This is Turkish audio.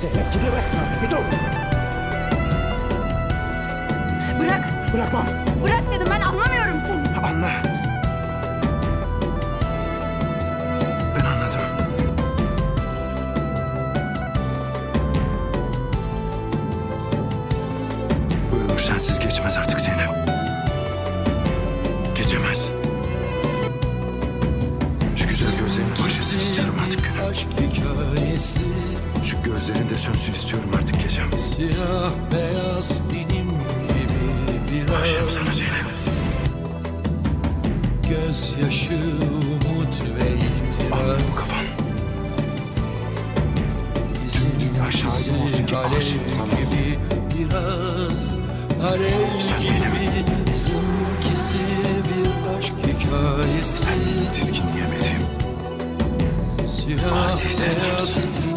Zeynep gidemezsin artık. Bir dur. Bırak. Bırakmam. Bırak dedim ben anlamıyorum seni. Anla. Ben anladım. Bu ömür sensiz geçmez artık Zeynep. Geçemez. Şu güzel gözlerinin başlasın istiyorum artık günüm. Aşk hikayesi Şu gözlerin de sönsün istiyorum artık gecem. Siyah beyaz benim gibi Aşığım biraz sana Zeynep. Gözyaşı, umut ve itiraz kafan. dünya şahidi olsun ki aşığım sana. gibi biraz Alev Sen gibi bizimkisi bir aşk hikayesi Sen dizginleyemediğim Siyah Asi sevdamsın. beyaz